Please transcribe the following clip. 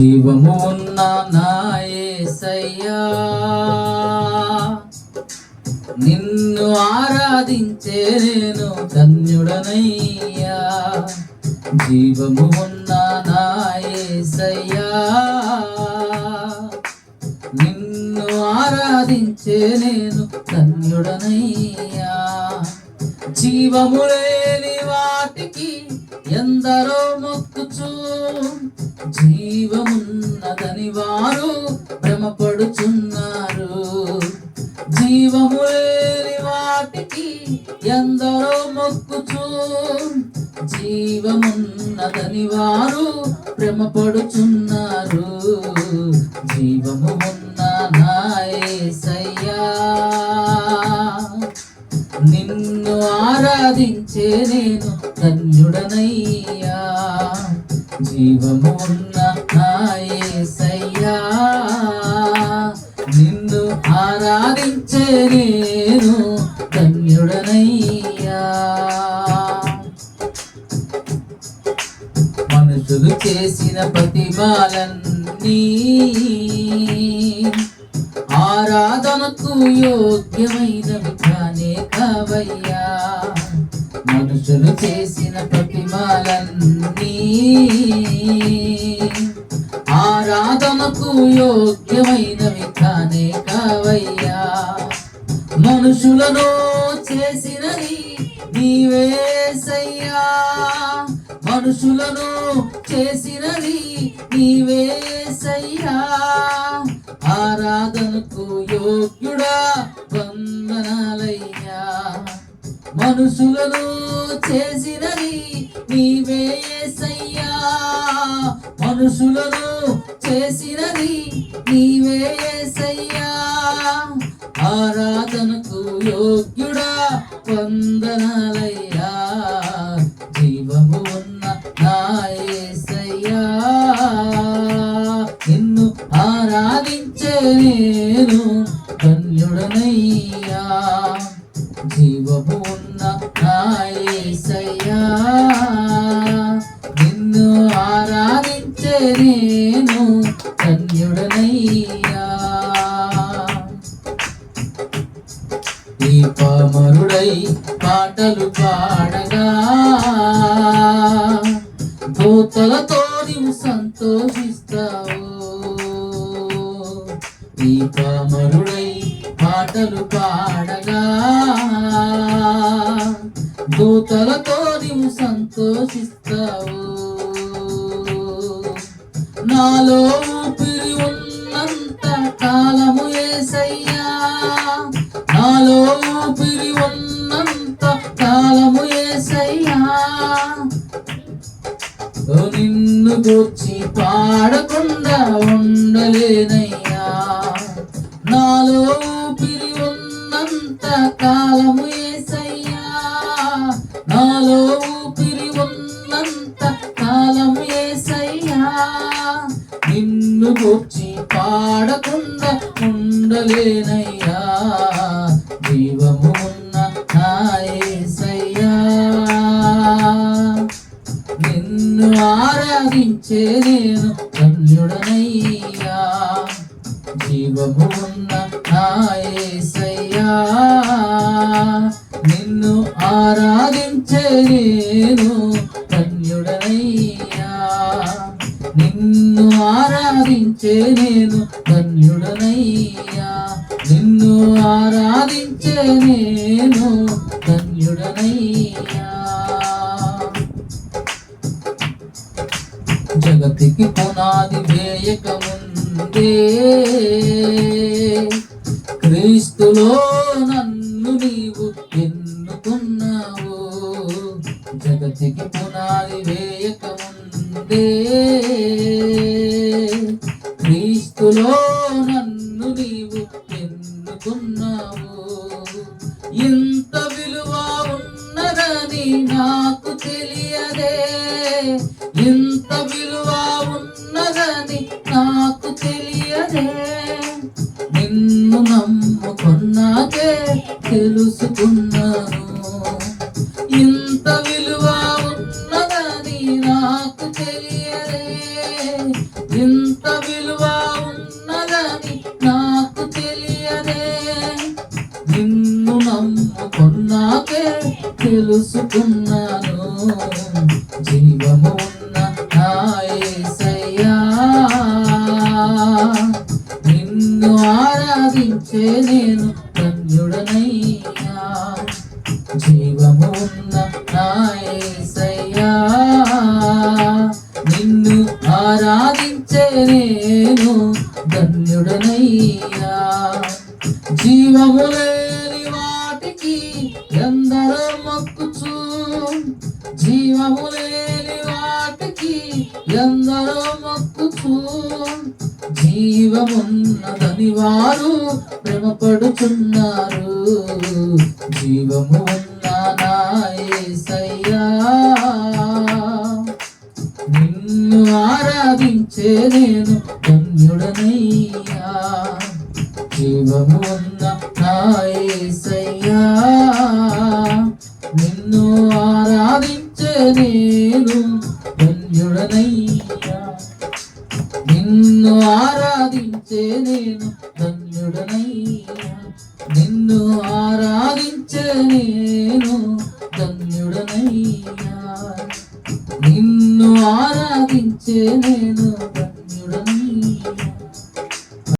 జీవము ఉన్న నాయసయ్యా నిన్ను ఆరాధించే నేను ధన్యుడనయ్యా. జీవము ఉన్న నాయసయ్యా నిన్ను ఆరాధించే నేను ధన్యుడనయ్యా. జీవము లేని వాటికి ఎందరో మొక్కుచూ జీవమున్నదని వారు భ్రమపడుచున్నారు. జీవము లేని వాటికి ఎందరో మొక్కుచూ జీవమున్నదని వారు భ్రమపడుచున్నారు. జీవము ఉన్న నాయసయ్యా నిన్ను ఆరాధించే నేను ధన్యుడనయ్యా. జీవము నాయసయ్యా నిన్ను ఆరాధించే నేను ధన్యుడనయ్యా. మనుషులు చేసిన ప్రతిమాలన్నీ ఆరాధనకు యోగ్యమైనవి కానే కావయ్యా. మనుషులు చేసిన ప్రతిమాలన్నీ ఆరాధనకు యోగ్యమైనవి కానే కావయ్యా. మనుషులను చేసినది నీవేసయ్యా మనుషులను చేసినది నీవేసయ్యా ఆరాధనకు యోగ్యుడా వందనాలయ్యా. మనుషులను చేసినది నీవే మనుషులను చేసినది నీవే ఏసయ్యా. ఆరాధనకు యోగ్యుడా వందనాలయ్యా. జీవము ఉన్న నాయసయ్యా నిన్ను ఆరాధించే నేను ధన్యుడనయ్యా. నేను ధన్యుడనయ్యా. ఈ పామరుడై పాటలు పాడగా దూతలతో నీవు సంతోషిస్తావు. ఈ పామరుడై పాటలు పాడగా దూతలతో నీవు సంతోషిస్తావు. నాలో ఊపిరి ఉన్నంత కాలము ఏసయ్యా. నాలో ఊపిరి ఉన్నంత కాలము ఏసయ్యా. నిన్ను గూర్చి పాడకుండా ఉండలేనయ్యా. నాలో ఊపిరి ఉన్నంత కాలము నిన్ను గూర్చి పాడకుండా ఉండలేనయ్యా. జీవము ఉన్న నా నిన్ను ఆరాధించే నేను ధన్యుడనయ్యా. జీవము ఉన్న నా నిన్ను ఆరాధించే నేను ధన్యుడనయ్యా. ఆరాధించే నేను ధన్యుడనయ్యా. నిన్ను ఆరాధించే నేను ధన్యుడనయ్యా. జగతికి పునాది వేయకముందే క్రీస్తులో క్రీస్తులో నన్ను నీవు ఎన్నుకున్నావు? ఇంత విలువ ఉన్నదని నాకు తెలియదే? ఇంత విలువ ఉన్నదని నాకు తెలియదే? నిన్ను నమ్ముకున్నాకే తెలుసుకున్నాను. ఇంత నమ్ముకున్నాకే తెలుసుకున్నాను. జీవము ఉన్న నా నిన్ను ఆరాధించే నేను ధన్యుడనయ్యా. జీవము ఉన్న నాయసయ్యా నిన్ను ఆరాధించే నేను ధన్యుడనయ్యా. జీవములే జీవము లేని వాటికి ఎందరో మొక్కుచు జీవమున్నదని వారు భ్రమపడుచున్నారు. జీవము ఉన్న నిన్ను ఆరాధించే నేను ధన్యుడనయ్యా. జీవము ఉన్న నాయసయ్యా నిన్ను ఆరాధించే నేను ధన్యుడనయ్యా. నిన్ను ఆరాధించే నేను ధన్యుడనయ్యా. నిన్ను